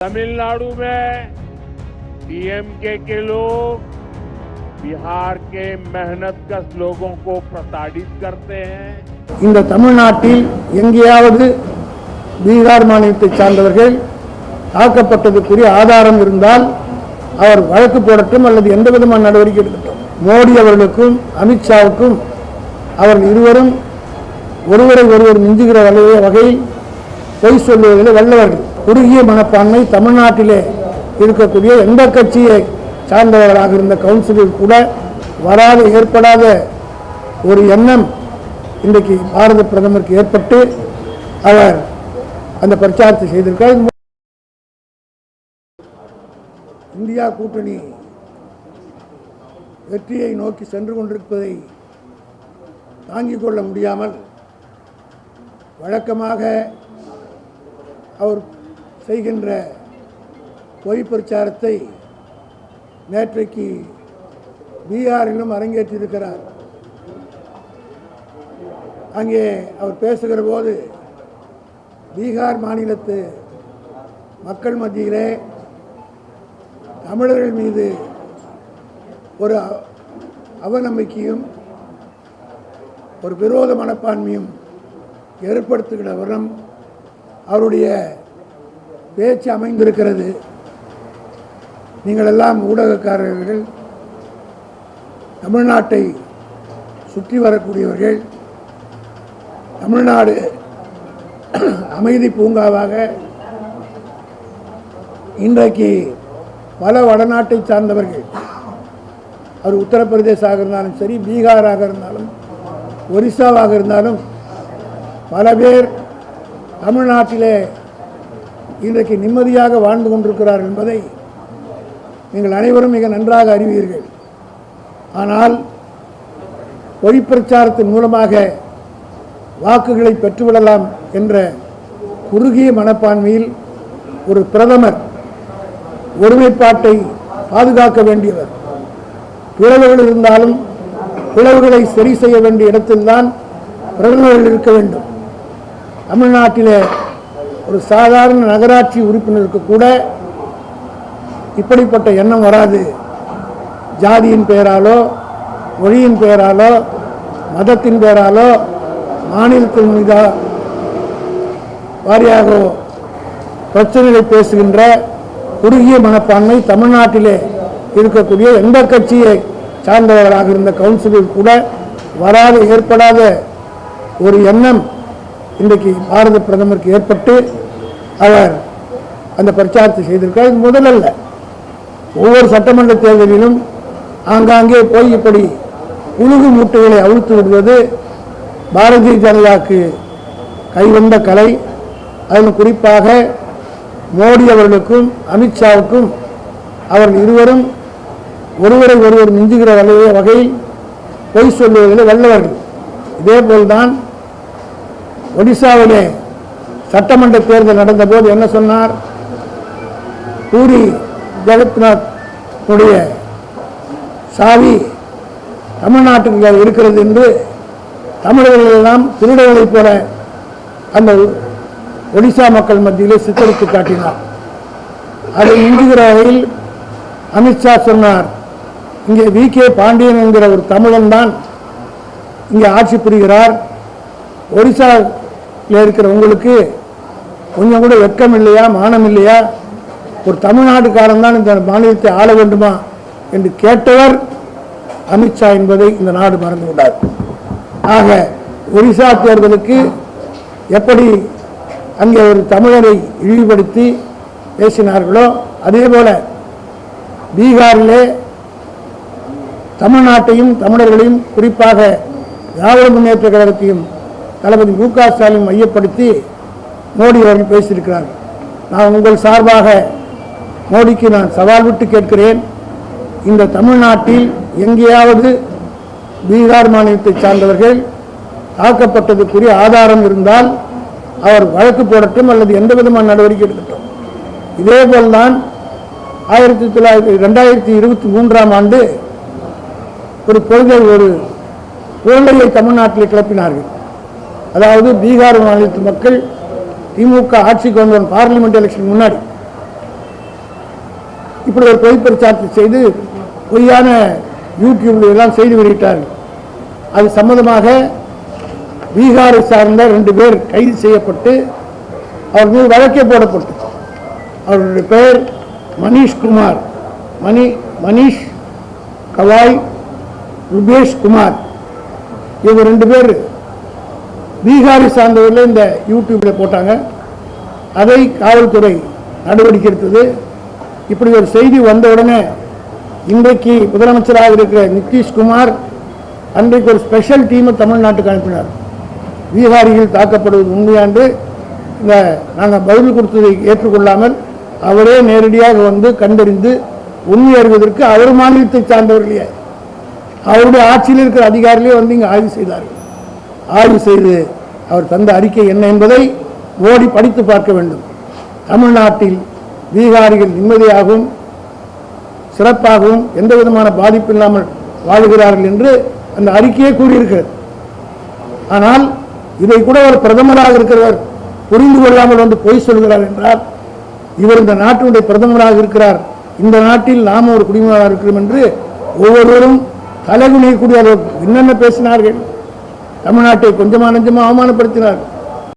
तमिलनाडु में डीएमके के लोग बिहार के मेहनतकश लोगों को प्रताड़ित करते हैं இந்த தமிழ்நாட்டில் எங்கேயாவது பீகார் மாநிலத்தைச் சார்ந்தவர்கள் தாக்கப்பட்டதுக்குரிய ஆதாரம் இருந்தால் அவர் வழக்கு போடட்டும் அல்லது எந்த விதமான நடவடிக்கை எடுக்கட்டும் மோடி அவர்களுக்கும் அமித்ஷாவுக்கும் அவர்கள் இருவரும் ஒருவரை ஒருவர் மிஞ்சுகிற வகையில் வகையில் பொய் சொல்லுவதில் வல்லவர்கள் குறுகிய மனப்பான்மை தமிழ்நாட்டிலே இருக்கக்கூடிய எந்த கட்சியை சார்ந்தவர்களாக இருந்த கவுன்சிலில் கூட வராத ஏற்படாத ஒரு எண்ணம் இன்றைக்கு பாரத பிரதமருக்கு ஏற்பட்டு அவர் அந்த பிரச்சாரத்தை செய்திருக்கார் இந்தியா கூட்டணி வெற்றியை நோக்கி சென்று கொண்டிருப்பதை தாங்கிக் கொள்ள முடியாமல் வழக்கமாக அவர் செய்கின்ற பொய் பிரச்சாரத்தை நேற்றைக்கு பீகாரிலும் அரங்கேற்றிருக்கிறார் அங்கே அவர் பேசுகிற போது பீகார் மாநிலத்து மக்கள் மத்தியிலே தமிழர்கள் மீது ஒரு அவ- அவநம்பிக்கையும் ஒரு விரோத மனப்பான்மையும் ஏற்படுத்துகிற விதம் அவருடைய பேச்சு அமைந்திருக்கிறது. நீங்கள் எல்லாம் ஊடகக்காரர்கள் தமிழ்நாட்டை சுற்றி வரக்கூடியவர்கள் தமிழ்நாடு அமைதி பூங்காவாக இன்றைக்கு பல வடநாட்டை சார்ந்தவர்கள் அவர் உத்தரப்பிரதேசாக இருந்தாலும் சரி பீகாராக இருந்தாலும் ஒரிசாவாக இருந்தாலும் பல பேர் தமிழ்நாட்டிலே இன்றைக்கு நிம்மதியாக வாழ்ந்து கொண்டிருக்கிறார் என்பதை நீங்கள் அனைவரும் மிக நன்றாக அறிவீர்கள். ஆனால் பொய் பிரச்சாரத்தின் மூலமாக வாக்குகளை பெற்றுவிடலாம் என்ற குறுகிய மனப்பான்மையில் ஒரு பிரதமர் ஒருமைப்பாட்டை பாதுகாக்க வேண்டியவர். பிளவுகள் இருந்தாலும் பிளவுகளை சரி செய்ய வேண்டிய இடத்தில்தான் பிரதமர்கள் இருக்க வேண்டும். தமிழ்நாட்டிலே ஒரு சாதாரண நகராட்சி உறுப்பினருக்கு கூட இப்படிப்பட்ட எண்ணம் வராது. ஜாதியின் பெயராலோ மொழியின் பெயராலோ மதத்தின் பெயராலோ மாநிலத்தின் மீதா வாரியாக பிரச்சனைகளை பேசுகின்ற குறுகிய மனப்பான்மை தமிழ்நாட்டிலே இருக்கக்கூடிய எந்த கட்சியை சார்ந்தவர்களாக இருந்த கவுன்சிலில் கூட வராத ஏற்படாத ஒரு எண்ணம் இன்றைக்கு பாரத பிரதமருக்கு ஏற்பட்டு அவர் அந்த பிரச்சாரத்தை செய்திருக்கார் இது முதலல்ல ஒவ்வொரு சட்டமன்ற தேர்தலிலும் ஆங்காங்கே போய் இப்படி புழுகு மூட்டைகளை அவிழ்த்து விடுவது பாரதிய ஜனதாக்கு கைவந்த கலை. அதில் குறிப்பாக மோடி அவர்களுக்கும் அமித்ஷாவுக்கும் அவர்கள் இருவரும் ஒருவரை ஒருவர் மிஞ்சுகிற வகையில் பொய் சொல்லுவதில் வல்லவர்கள். இதேபோல்தான் ஒடிசாவிலே சட்டமன்ற தேர்தல் நடந்தபோது என்ன சொன்னார்? பூரி ஜெகத்நாத்னுடைய சாவி தமிழ்நாட்டுக்கு இருக்கிறது என்று தமிழர்கள் எல்லாம் திருடர்களைப் போல அந்த ஒடிசா மக்கள் மத்தியிலே சித்தரித்து காட்டினார். அதை இங்குகிற வகையில் அமித்ஷா சொன்னார் இங்கே வி. கே. பாண்டியன் என்கிற ஒரு தமிழன் தான் இங்கே ஆட்சி புரிகிறார். ஒடிசா இருக்கிற உங்களுக்கு கொஞ்சம் கூட வெட்கம் இல்லையா மானம் இல்லையா? ஒரு தமிழ்நாட்டுக்காரன் தான் இந்த மாநிலத்தை ஆள வேண்டுமா என்று கேட்டவர் அமித்ஷா என்பதை இந்த நாடு மறந்து விடாது ஆக ஒரிசா தேர்தலுக்கு எப்படி அங்கே ஒரு தமிழரை இழிவுபடுத்தி பேசினார்களோ அதே போல பீகாரிலே தமிழ்நாட்டையும் தமிழர்களையும் குறிப்பாக திராவிட முன்னேற்ற கழகத்தையும் தளபதி மு க ஸ்டாலின் மையப்படுத்தி மோடி அவர்கள் பேசியிருக்கிறார்கள். நான் உங்கள் சார்பாக மோடிக்கு நான் சவால் விட்டு கேட்கிறேன். இந்த தமிழ்நாட்டில் எங்கேயாவது பீகார் மாநிலத்தைச் சார்ந்தவர்கள் தாக்கப்பட்டதுக்குரிய ஆதாரம் இருந்தால் அவர் வழக்கு போடட்டும் அல்லது எந்த விதமான நடவடிக்கை எடுக்கட்டும். இதேபோல்தான் ஆயிரத்தி தொள்ளாயிரத்தி ரெண்டாயிரத்தி இருபத்தி மூன்றாம் ஆண்டு ஒரு கொள்கை ஒரு குழந்தையை தமிழ்நாட்டில் கிளப்பினார்கள். அதாவது பீகார் மாநிலத்து மக்கள் திமுக ஆட்சிக்கு வந்த பார்லிமெண்ட் எலெக்ஷன் முன்னாடி. இப்படி ஒரு பொய் பிரச்சாரத்தை செய்து பொய்யான யூடியூப்ல எல்லாம் செய்து வெளியிட்டார்கள். அது சம்பந்தமாக பீகாரை சார்ந்த ரெண்டு பேர் கைது செய்யப்பட்டு அவர் மீது வழக்கே போடப்பட்டு. அவருடைய பெயர் மணிஷ்குமார் மணி மணீஷ் கவாய் ருபேஷ் குமார். இவங்க ரெண்டு பேர் பீகாரை சார்ந்தவர்கள் இந்த யூடியூப்பில் போட்டாங்க. அதை காவல்துறை நடவடிக்கை எடுத்தது இப்படி ஒரு செய்தி வந்த உடனே இன்றைக்கு முதலமைச்சராக இருக்கிற நிதிஷ்குமார் அன்றைக்கு ஒரு ஸ்பெஷல் டீமை தமிழ்நாட்டுக்கு அனுப்பினார். பீகாரிகள் தாக்கப்படுவது உண்மையாண்டு இந்த நாங்கள் பதில் கொடுத்ததை ஏற்றுக்கொள்ளாமல் அவரே நேரடியாக வந்து கண்டறிந்து உண்மை அறிவதற்கு அவர் மாநிலத்தை சார்ந்தவர்களே. அவருடைய ஆட்சியில் இருக்கிற அதிகாரிகளே வந்து இங்கே ஆய்வு செய்தார்கள். ஆய்வு செய்து அவர் தந்த அறிக்கை என்ன என்பதை ஓடி படித்து பார்க்க வேண்டும். தமிழ்நாட்டில் பீகாரிகள் நிம்மதியாகவும் சிறப்பாகவும் எந்த விதமான பாதிப்பு இல்லாமல் வாழுகிறார்கள் என்று அந்த அறிக்கையே கூறியிருக்கிறது. ஆனால் இதை கூட ஒரு பிரதமராக இருக்கிறவர் புரிந்து கொள்ளாமல் வந்து பொய் சொல்கிறார் என்றால் இவர் இந்த நாட்டினுடைய பிரதமராக இருக்கிறார். இந்த நாட்டில் நாம் ஒரு குடிமகனாக இருக்கிறோம் என்று ஒவ்வொருவரும் தலைகுனியக்கூடிய அளவுக்கு என்னென்ன பேசினார்கள். தமிழ்நாட்டை கொஞ்சமா நஞ்சமா அவமானப்படுத்தினார்கள்.